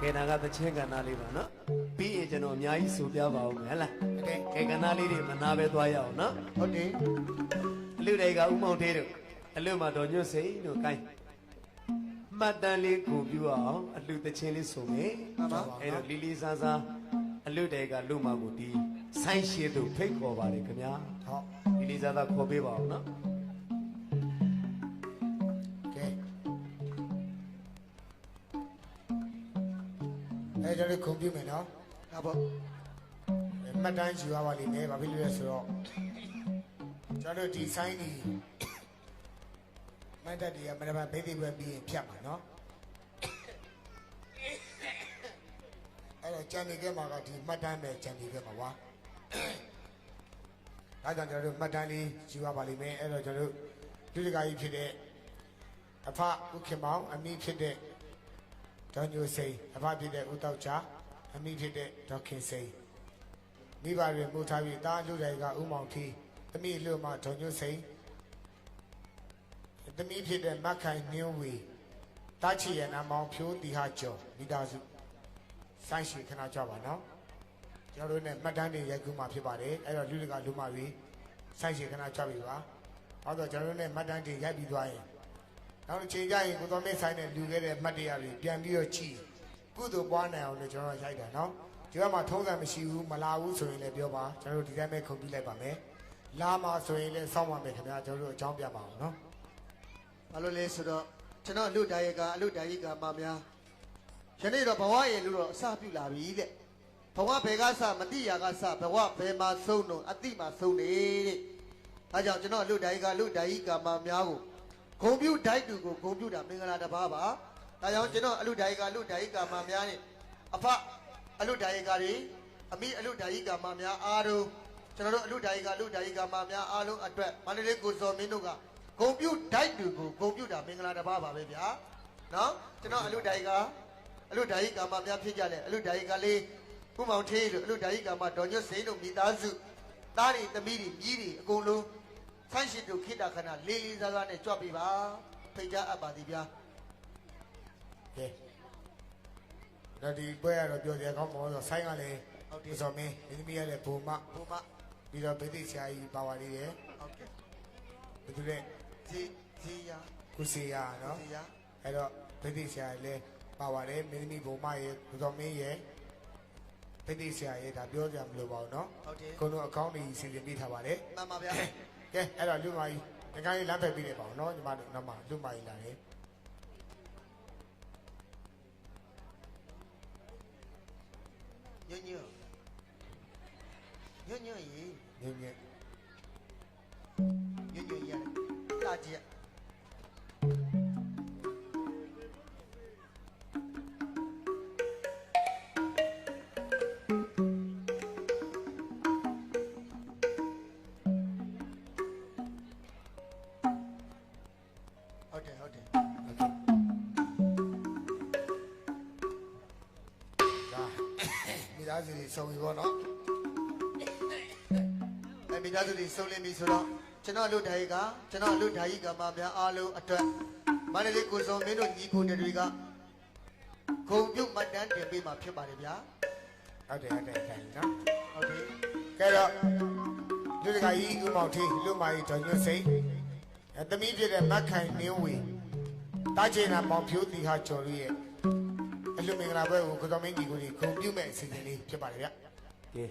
ကဲဒါကသချင်းကဏ္ဍလေးပါနော်ပြီးရင်ကျွန်တော်အများကြီးဆိုပြပါဦးမယ်ဟဲ့လားဟုတ်တယ်ကဲကဏ္ဍလေးတွေမနာပဲသွားရအောင်နော်ဟုတ်တယ်အလူတွေကဥမောင်သေးတို့အလူမှာတော်ညွတ်စိန်တို့ကိုင်းမှတ်တမ်းလေးကိုပြအောင်အလူသချင်းလေးဆိုမယ်အဲ့တော့လီလီဆန်းဆန်းအလူတွေကလူမကိုဒီဆိုင်းရှည်သူဖိတ်ခေါ်ပါတယ်ခင်ဗျာဟုတ်လီလီဆန်းဆန်းခေါ်ပေးပါအောင်နော် အဲကျွန်တော်ကွန်ပျူတာနော်ဟုတ်ပါမှတ်တမ်းယူရပါလိမ့်မယ်ဘာဖြစ်လို့လဲဆိုတော့ကျွန်တော်တို့ဒီဆိုင်ဒီမတ်တက်ဒီကမနက်ဖြန်ဘေးသေးပဲပြီးရင်ဖြတ်မှာနော်အဲ့တော့ကြံနေခဲ့မှာကဒီမှတ်တမ်းပဲကြံနေခဲ့မှာကွာဒါကြောင့်ကျွန်တော်တို့မှတ်တမ်းလေးယူရပါလိမ့်မယ်အဲ့တော့ကျွန်တော်တို့လူတကာကြီးဖြစ်တဲ့အဖဥခင်မောင်အမိဖြစ်တဲ့ ဒေါ်ညိုစိန်အဖဖြစ်တဲ့ဦးတောက်ချာအမိဖြစ်တဲ့ဒေါက်ခင်စိန်မိဘတွေပို့ထားပြီးတားလူတွေကဥမောင်ထီသမီးလူမဒေါ်ညိုစိန်သမီးဖြစ်တဲ့မက်ခိုင်နှင်းဝေတာချီရနာမောင်ဖြိုးတီဟာကျော်မိသားစုစိုင်းရှိခဏကြပါနော်ကျွန်တော်တို့ ਨੇ မှတ်တမ်းတွေရိုက်ကူးมาဖြစ်ပါတယ်အဲ့တော့လူတွေကလူမတွေစိုင်းရှိခဏကြပြီပါဟုတ်တော့ကျွန်တော်တို့ ਨੇ မှတ်တမ်းတွေရိုက်ပြီးသွားရင် နောက်တစ်ချိန်ကျရင်ကိုတော်မေးဆိုင်နဲ့လူခဲ့တဲ့မှတ်တရတွေပြန်ပြီးတော့ကြည့်ကုသိုလ်ပွားနိုင်အောင်လည်းကျွန်တော်ရိုက်တာနော်ဒီဘက်မှာထုံးစံမရှိဘူးမလာဘူးဆိုရင်လည်းပြောပါကျွန်တော်တို့ဒီတိုင်းပဲခုံပြလိုက်ပါမယ်လာမှာဆိုရင်လည်းစောင့်ပါမယ်ခင်ဗျာကျွန်တော်တို့အကြောင်းပြပါအောင်နော်ဘာလို့လဲဆိုတော့ကျွန်တော်အလူတာရီကအလူတာရီကမများယနေ့တော့ဘဝရဲ့လူတော့အစပြုလာပြီတဲ့ဘဝဘယ်ကစမတိရာကစဘဝဘယ်မှာဆုံးတော့အတိမှာဆုံးနေတဲ့ဒါကြောင့်ကျွန်တော်အလူတာရီကအလူတာရီကမများကို ဂုံပြူဒိုက်တူကိုဂုံပြူတာမင်္ဂလာတစ်ပါးပါဒါကြောင့်ကျွန်တော်အလူတာရီကအလူတာရီကမများနဲ့အဖအလူတာရီကတွေအမိအလူတာရီကမများအားလုံးကျွန်တော်တို့အလူတာရီကအလူတာရီကမများအားလုံးအတွက်မန္တလေးကိုစော်မင်းတို့ကဂုံပြုတ်ဒိုက်တူကိုဂုံပြုတ်တာမင်္ဂလာတစ်ပါးပါပဲဗျာနော်ကျွန်တော်အလူဒိုက်ကအလူဒိုက်ကာမများဖြစ်ကြတယ်အလူဒိုက်ကလေးဥမောင်ထေးတို့အလူဒိုက်ကာမဒေါ်ညွတ်စိန်တို့မိသားစုသားတွေသမီးတွေမြည်တွေအကုန်လုံး ဆန်းရှိတို့ခိတ္တခဏလေးလေးစားစားနဲ့ကြွပြီပါဖိတ်ကြားအပ်ပါသည်ဗျာကဲဒါဒီပွဲရတော့ပြောကြကောင်းပါတော့ဆိုင်းကလည်းဟုတ်တယ်ဆိုမင်းမိသမီးရလည်းဘုံမဘုမပြီးတော့ဗိသိက်ဆရာကြီးပါဝါလေးရယ်ဟုတ်ကဲ့ဒီလိုနဲ့ဇီဇီယာကုစီယာနော်ဇီယာအဲ့တော့ဗိသိက်ဆရာကြီးလည်းပါပါတယ်မိသမီးဘုံမရယ်ဘုတော်မင်းရယ်ဗိသိက်ဆရာရဲ့ဒါပြောကြမလို့ပါဘူးနော်ဟုတ်တယ်ကိုတို့အကောင့်တွေစီစဉ်ပေးထားပါတယ်မှန်ပါဗျာ ကဲအဲ့တော့လူမကြီးငကိုင်းလမ်းဖက်ပြီးတယ်ပေါ့နော်ညီမတို့နောက်မှလူမကြီးလာတယ်ညွညွညွညွရေညင်ညင်ညွညွရတယ်လာကြည့် တွေစုံပြီပေါ့နော်အဲမိသားစုတွေစုံလင်ပြီဆိုတော့ကျွန်တော်အလို့ဓာကြီးကကျွန်တော်အလို့ဓာကြီးကမှများအားလုံးအတွက်မန္တလေးကိုစုံမင်းတို့ညီကိုတွေကဂုံပြုတ်မှတ်တမ်းတင်ပေးမှာဖြစ်ပါတယ်ဗျာဟုတ်တယ်ဟုတ်တယ်ခိုင်းနော်ဟုတ်တယ်ကဲတော့လူတကာကြီးဥမောင်ထီလူမကြီးဒေါ်ညွတ်စိန်အဲသမီးဖြစ်တဲ့မက်ခိုင်နင်းဝေတာချေနာမောင်ဖြိုးတီဟာကျော်လူရဲ့အ လူမင်္ဂလာပွဲကိုကိုတော်မင်းကြီးကိုကြီးဂုံပြုမဲ့အစီအစဉ်လေးဖြစ်ပါတယ်ဗျကဲ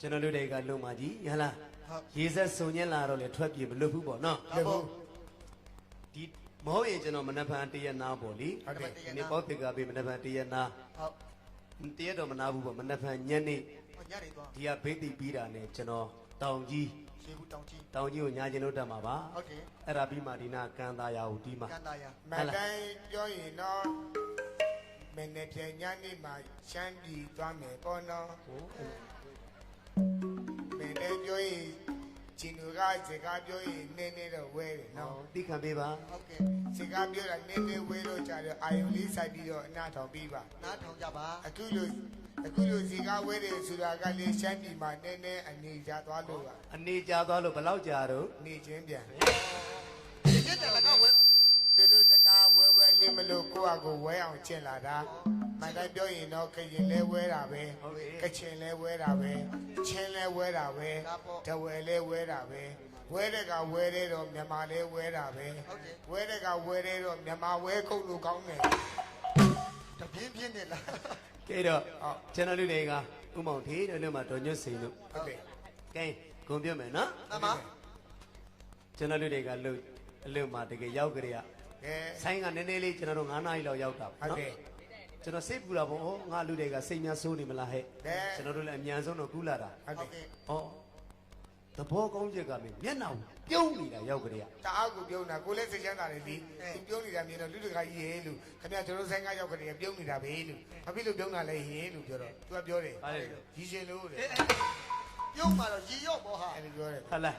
ကျွန်တော်တို့တွေကလုံမကြီးဟဟလားဟုတ်ရေဆက်စုံညက်လာတော့လေထွက်ပြေမလွတ်ဘူးပေါ့နော်လက်ဘူးဒီမဟုတ်ရင်ကျွန်တော်မနက်ဖြန်တရက်နာပေါ့လေဟုတ်တယ်ဒီနေ့ပေါ့တေကပေးမနက်ဖြန်တရက်နာဟုတ်တရက်တော့မနာဘူးပေါ့မနက်ဖြန်ညနေဟောညနေသွားဒီကဘိတ်တိပြီးတာနဲ့ကျွန်တော်တောင်ကြီးရေဘူးတောင်ကြီးတောင်ကြီးကိုညာကျင်လို့တက်မှာပါဟုတ်တယ်အဲ့ဒါပြီးမှဒီနာကန်သားရကိုဒီမှာကန်တာယာမန်တိုင်းပြောရင်တော့ မင်းနဲ့ပြန်ညနေမှာရှမ်းပြည်သွားမယ်ပေါ့နော်မင်းနဲ့ပြောရင်ချင်သူကစကားပြောရင်နည်းနည်းတော့ဝဲတယ်နော်တိခံပေးပါဟုတ်ကဲ့စကားပြောတာနည်းနည်းဝဲတော့ကြတယ်အာယုံလေးစိုက်ပြီးတော့အနာထောင်ပြီးပါနားထောင်ကြပါအခုလိုအခုလိုစကားဝဲတယ်ဆိုတာကလည်းရှမ်းပြည်မှာနည်းနည်းအနေကြသွားလို့ပါအနေကြသွားလို့ဘယ်လောက်ကြာတော့နေချင်းပြန် ဒီကျက်တယ်လည်းကဝဲသူတို့စကားဝဲဝဲလေးမလို့ကိုယ့်အကိုဝဲအောင်ကျင့်လာတာမှန်တိုင်းပြောရင်တော့ကရင်လဲဝဲတာပဲကချင်လဲဝဲတာပဲချင်းလဲဝဲတာပဲတဝဲလဲဝဲတာပဲဝဲတဲ့ကဝဲတဲ့တော့မြန်မာလဲဝဲတာပဲဝဲတဲ့ကဝဲတဲ့တော့မြန်မာဝဲခုတ်လို့ကောင်းတယ်တပြင်းပြင်းနဲ့လားကဲတော့ကျွန်တော်လူတွေကဥမောင်ထေးတို့လည်းမတော်ညွတ်စိန်တို့ဟုတ်တယ်ကဲဂုံပြတ်မယ်နော်အမကျွန်တော်လူတွေကလှုပ်အလှုပ်မှာတကယ်ရောက်ကြရကဲ ဆိုင်ကနည်းနည်းလေးကျွန်တော်တို့9နာရီလောက်ရောက်တာဟုတ်နော်တယ်ကျွန်တော်စိတ်ပူတာပေါ့ဟောငါလူတွေကစိတ်များဆိုးနေမလားဟဲ့ကဲကျွန်တော်တို့လည်းအမြန်ဆုံးတော့ကူးလာတာဟုတ်ဟုတ်တယ်ကဲ့ဟောသဘောကောင်းချက်ကမင်းမျက်နှာကိုပြုံးနေတာရောက်ကြရတအားကိုပြုံးတာကိုလည်းစိတ်ချမ်းသာတယ်ဒီသူပြုံးနေတာမြင်တော့လူတကာကြီးရေလို့ခင်ဗျာကျွန်တော်ဆိုင်ကရောက်ကြတယ်ပြုံးနေတာပဲလို့ဘာဖြစ်လို့ပြုံးတာလဲဟင်လို့ပြောတော့သူကပြောတယ်ဟာလေရီရှင်လို့တဲ့ပြုံးมาတော့ရီရော့ပေါ့ဟာအဲ့ဒီပြောတယ်ဟုတ်လား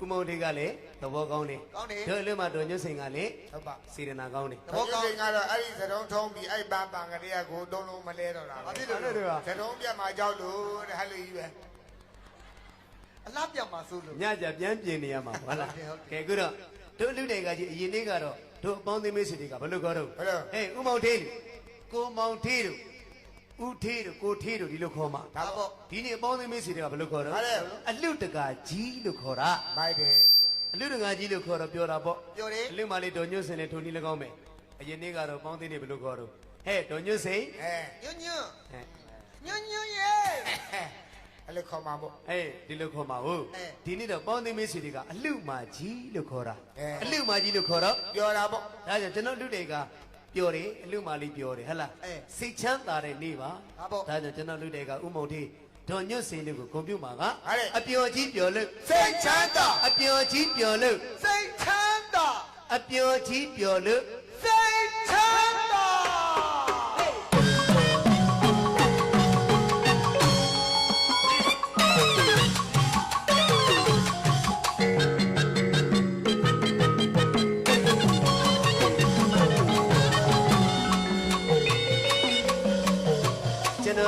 ဥမောင်ထေးကလည်းသဘောကောင်းတယ်ကောင်းတယ်တို့အလှုပ်မှာတော်ညွတ်စိန်ကလည်းဟုတ်ပါစေရနာကောင်းတယ်သဘောကောင်းကတော့အဲ့ဒီသတုံးထုံးပြီးအဲ့ပန်းပန်းကလေးကကိုသုံးလုံးမလဲတော့တာဘာဖြစ်ပဲလို့လဲသတုံးပြတ်မှာကြောက်လို့တဲ့ဟဲ့လူကြီးပဲအလားပြောင်မှာစိုးလို့ညကြပြန်ပြင်နေရမှာဟုတ်လားဟုတ်တယ်ဟုတ်တယ်ကဲခုတော့တို့လူတွေကကြီးအရင်နေ့ကတော့တို့အပေါင်းသိမိတ်ဆွေတွေကဘယ်လိုခေါ်တော့ဘယ်လိုဟေးဥမောင်ထေးလူကိုမောင်ထေးလူ ဦးထေးလူကိုထေးလူဒီလိုခေါ်မှာဒါပေါ့ဒီနေ့အပေါင်းသိမိတ်ဆွေတွေကဘယ်လိုခေါ်တော့ဟာလေအလှတကာကြီးလို့ခေါ်တာမိုက်တယ်အလှတကာကြီးလို့ခေါ်တော့ပြောတာပေါ့ပြောတယ်အလှမလေးတော်ညွတ်စင်နဲ့ထုံနီ၎င်းမယ်အရင်နေ့ကတော့ပေါင်းသိနေဘယ်လိုခေါ်တော့ဟဲ့တော်ညွတ်စင်အဲညွန့်ညွန့်ဟဲ့ညွန့်ညွန့်ရဲ့အဲ့လိုခေါ်မှာပေါ့အေးဒီလိုခေါ်မှာဟုတ်အဲဒီနေ့တော့ပေါင်းသိမိတ်ဆွေတွေကအလှမကြီးလို့ခေါ်တာအဲအလှမကြီးလို့ခေါ်တော့ပြောတာပေါ့ဒါကြောင့်ကျွန်တော်လူတွေက ပျော်တယ်အလူမာလေးပျော်တယ်ဟဟလားအဲစိတ်ချမ်းသာတဲ့နေ့ပါဟာပေါ့ဒါကြောင့်ကျွန်တော်လူတွေကဥမုံထေးဒေါ်ညွတ်စင်လေးကိုဂုဏ်ပြုမှာကဟာလေအပျော်ကြီးပျော်လို့စိတ်ချမ်းသာအပျော်ကြီးပျော်လို့စိတ်ချမ်းသာအပျော်ကြီးပျော်လို့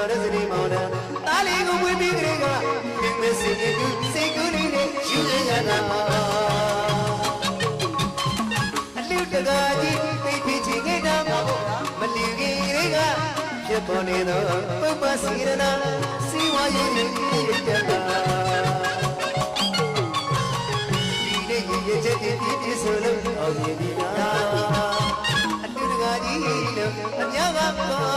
ရဲ့စနေမောင်တာတားလေးကိုဝေးပြီးကြတဲ့ကမင်းမစင်ကူစိတ်ကူးလေးနဲ့ယူရရတာအလူတကာကြီးသိဖြစ်ချင်ခဲ့တာမလီကြီးတွေကဖြစ်ပေါ်နေတော့ပုပ္ပစီရနာစီဝါရဲ့နေတက်တာဒီနေ့ရည်ချက်တည်းပြည့်ပြည့်ဆိုလို့အောင်မြင်ပြီလားအလူတကာကြီးလို့အများကပေါ်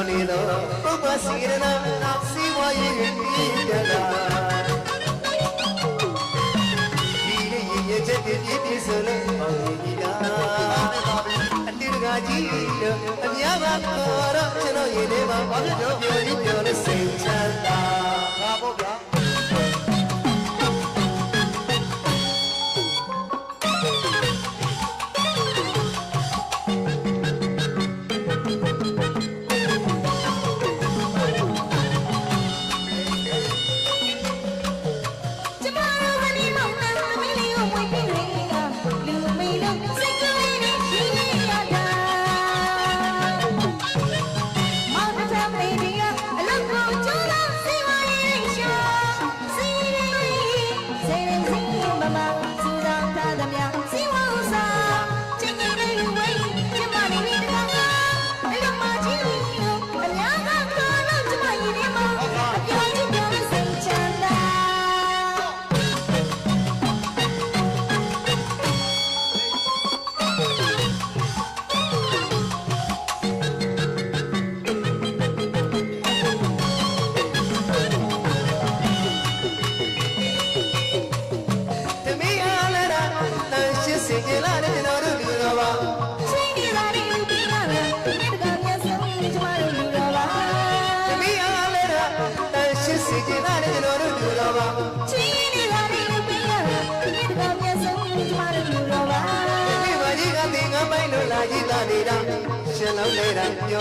ဖြစ်ပေါ်နေတော့ပုပ္ပစီရနာစီဝါရဲ့ပြည့်တလာဒီနေ့ရည်ချက်တည်းပြည့်ပြည့်ဆိုလို့အောင်မြင်ပြီလားအလူတကာကြီးလို့အများကခေါ်တော့ကျွန်တော်ရင်ထဲမှာဘာဖြစ်လို့ပြောနေပြောလို့စိတ်ချမ်းသာဒါပေါ့ဗျာ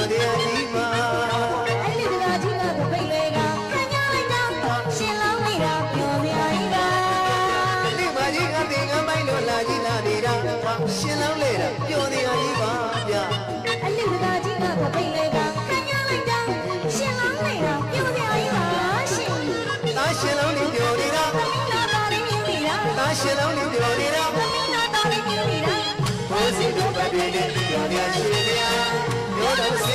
တဲ့အဒီမှာအဲ့ဒီတရားကြီးကကိုပိတ်လေကခံရလိုက်တော့ရှင်လုံးလိုက်တော့ပြောပြရည်ပါဒီမကြီးကတင်ငန်းပိုင်းလို့လာကြီးလာနေတာရှင်လုံးလေတာပြောနေရည်ပါဗျအဲ့ဒီတရားကြီးကကိုပိတ်လေကခံရလိုက်တော့ရှင်လုံးလိုက်တော့ပြောပြရည်ပါရှင်ဒါရှင်လုံးလေးပြောနေတာဒါရှင်လုံးလေးပြောနေတာဒါရှင်လုံးလေးပြောနေတာ Brasil do Babine, Glória Júlia, meu Deus.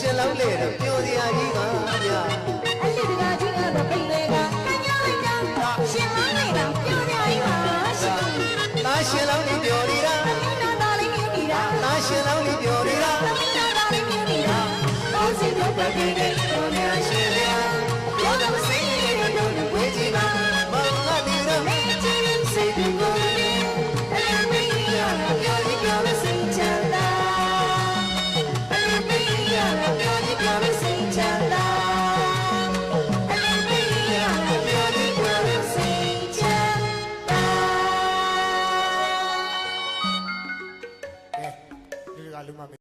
ရှင်လောက်လေတော့ပြောစရာကြီး